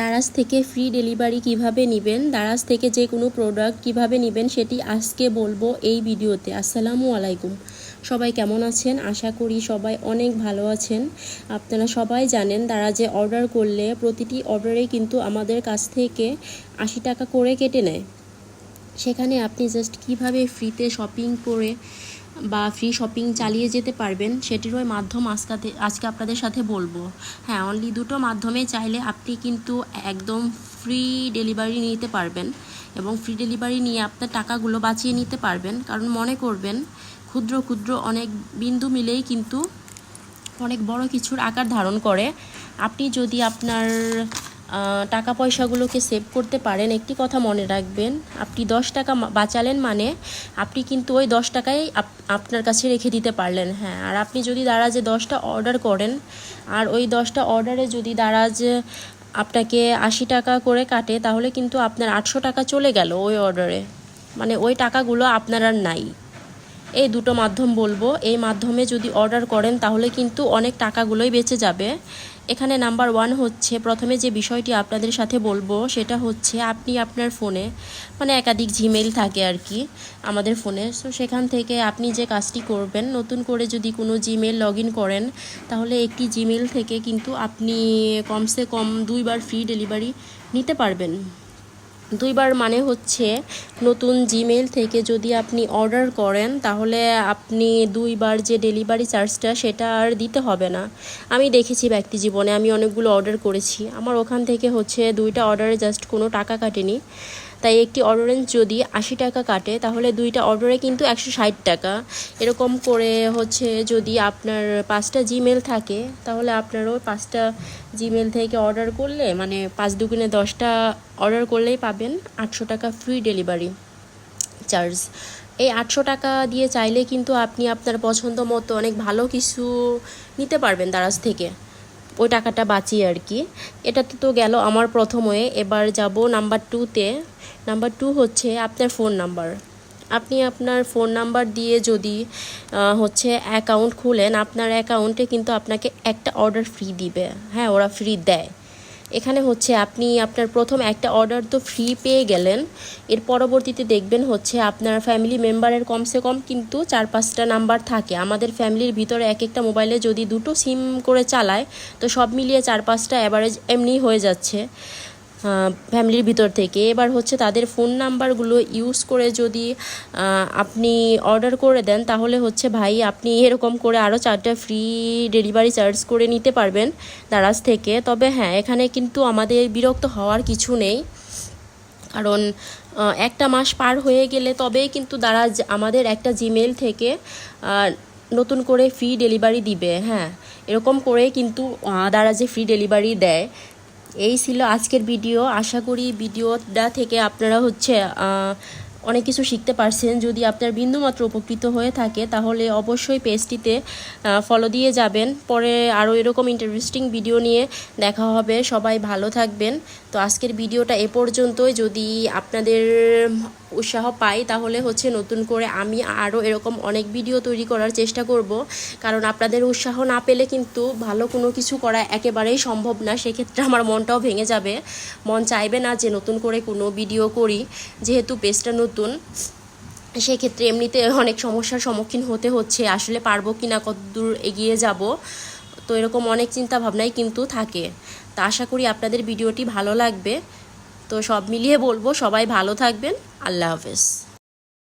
দারাজ থেকে free delivery কীভাবে নেবেন, দারাজ থেকে যে কোনো প্রোডাক্ট কীভাবে নেবেন সেটি আজকে বলব এই ভিডিওতে। আসসালামু আলাইকুম। সবাই কেমন আছেন? আশা করি সবাই অনেক ভালো আছেন। আপনারা সবাই জানেন দারাজে অর্ডার করলে প্রতিটি অর্ডারে কিন্তু আমাদের কাছ থেকে আশি টাকা করে কেটে নেয়। সেখানে আপনি জাস্ট কীভাবে ফ্রিতে শপিং করে বা ফ্রি শপিং চালিয়ে যেতে পারবেন সেটিরও মাধ্যম আজকাতে আজকে আপনাদের সাথে বলব। হ্যাঁ অনলি দুটো মাধ্যমে চাইলে আপনি কিন্তু একদম ফ্রি ডেলিভারি নিতে পারবেন এবং ফ্রি ডেলিভারি নিয়ে আপনার টাকাগুলো বাঁচিয়ে নিতে পারবেন। কারণ মনে করবেন, ক্ষুদ্র ক্ষুদ্র অনেক বিন্দু মিলেই কিন্তু অনেক বড় কিছুর আকার ধারণ করে। আপনি যদি আপনার টাকা পয়সাগুলোকে সেভ করতে পারেন। একটি কথা মনে রাখবেন, আপনি দশ টাকা বাঁচালেন মানে আপনি কিন্তু ওই দশ টাকাই আপনার কাছে রেখে দিতে পারলেন হ্যাঁ। আর আপনি যদি দারাজে দশটা অর্ডার করেন, আর ওই দশটা অর্ডারে যদি দারাজ আপনাকে আশি টাকা করে কাটে, তাহলে কিন্তু আপনার আটশো টাকা চলে গেল ওই অর্ডারে মানে ওই টাকাগুলো আপনার আর নাই। এই দুটো মাধ্যম বলব। এই মাধ্যমে যদি অর্ডার করেন, তাহলে কিন্তু অনেক টাকাগুলোই বেঁচে যাবে। এখানে নাম্বার ওয়ান হচ্ছে, প্রথমে যে বিষয়টি আপনাদের সাথে বলব, সেটা হচ্ছে আপনি আপনার ফোনে মানে একাধিক জিমেইল থাকে আর কি, আমাদের ফোনে। সো সেখান থেকে আপনি যে কাজটি করবেন, নতুন করে যদি কোনো জিমেল লগ ইন করেন, তাহলে একটি জিমেল থেকে কিন্তু আপনি কমসে কম দুইবার ফ্রি ডেলিভারি নিতে পারবেন। দুইবার মানে হচ্ছে নতুন জিমেল থেকে যদি আপনি অর্ডার করেন, তাহলে আপনি দুইবার যে ডেলিভারি চার্জটা সেটা আর দিতে হবে না। আমি দেখেছি ব্যক্তি জীবনে, আমি অনেকগুলো অর্ডার করেছি। আমার ওখান থেকে হচ্ছে দুইটা অর্ডারে জাস্ট কোনো টাকা কাটেনি। তাই একটি অর্ডারে যদি আশি টাকা কাটে, তাহলে দুইটা অর্ডারে কিন্তু একশো ষাট টাকা। এরকম করে হচ্ছে যদি আপনার পাঁচটা জিমেল থাকে, তাহলে আপনারও পাঁচটা জিমেল থেকে অর্ডার করলে মানে পাঁচ দুগুণে দশটা অর্ডার করলেই পাবেন আটশো টাকা ফ্রি ডেলিভারি চার্জ এই আটশো টাকা দিয়ে চাইলে কিন্তু আপনি আপনার পছন্দ মতো অনেক ভালো কিছু নিতে পারবেন দারাজ থেকে। ওই টাকাটা বাঁচিয়ে আর কি। এটাতে তো গেল আমার প্রথম এবার যাব নাম্বার টুতে নাম্বার টু হচ্ছে আপনার ফোন নাম্বার আপনি আপনার ফোন নাম্বার দিয়ে যদি হচ্ছে অ্যাকাউন্ট খুলেন, আপনার অ্যাকাউন্টে কিন্তু আপনাকে একটা অর্ডার ফ্রি দিবে। হ্যাঁ ওরা ফ্রি দেয়। এখানে হচ্ছে আপনি আপনার প্রথম একটা অর্ডার তো ফ্রি পেয়ে গেলেন। এর পরবর্তীতে দেখবেন হচ্ছে আপনার ফ্যামিলি মেম্বারের কমসে কম কিন্তু চার পাঁচটা নাম্বার থাকে। আমাদের ফ্যামিলির ভিতরে এক একটা মোবাইলে যদি দুটো সিম করে চালায়, তো সব মিলিয়ে চার পাঁচটা অ্যাভারেজ এমনি হয়ে যাচ্ছে। ফ্যামিলির ভিতর থেকে। এবার হচ্ছে তাদের ফোন নাম্বারগুলো ইউজ করে যদি আপনি অর্ডার করে দেন, তাহলে হচ্ছে ভাই আপনি এরকম করে আরও চারটা ফ্রি ডেলিভারি চার্জ করে নিতে পারবেন দারাজ থেকে। তবে হ্যাঁ এখানে কিন্তু আমাদের বিরক্ত হওয়ার কিছু নেই। কারণ একটা মাস পার হয়ে গেলে তবেই কিন্তু দারাজ আমাদের একটা জিমেল থেকে নতুন করে ফ্রি ডেলিভারি দিবে। হ্যাঁ এরকম করে কিন্তু দারাজে ফ্রি ডেলিভারি দেয়। এই ছিল আজকের ভিডিও। আশা করি ভিডিওটা থেকে আপনারা হচ্ছে অনেক কিছু শিখতে পারছেন। যদি আপনার বিন্দুমাত্র উপকৃত হয়ে থাকে, তাহলে অবশ্যই পেজটিতে ফলো দিয়ে যাবেন। পরে আরও এরকম ইন্টারেস্টিং ভিডিও নিয়ে দেখা হবে। সবাই ভালো থাকবেন। তো আজকের ভিডিওটা এ পর্যন্তই। যদি আপনাদের উৎসাহ পাই, তাহলে হচ্ছে নতুন করে আমি আরও এরকম অনেক ভিডিও তৈরি করার চেষ্টা করব। কারণ আপনাদের উৎসাহ না পেলে কিন্তু ভালো কোনো কিছু করা একেবারেই সম্ভব না। সেক্ষেত্রে আমার মনটাও ভেঙে যাবে। মন চাইবে না যে নতুন করে কোনো ভিডিও করি, যেহেতু পেজটা নতুন। সেক্ষেত্রে এমনিতে অনেক সমস্যার সম্মুখীন হতে হচ্ছে, আসলে পারব কি না কতদূর এগিয়ে যাব? তো এরকম অনেক চিন্তা ভাবনাই কিন্তু থাকে। তা আশা করি আপনাদের ভিডিওটি ভালো লাগবে। তো সব মিলিয়ে বলব সবাই ভালো থাকবেন। আল্লাহ হাফেজ।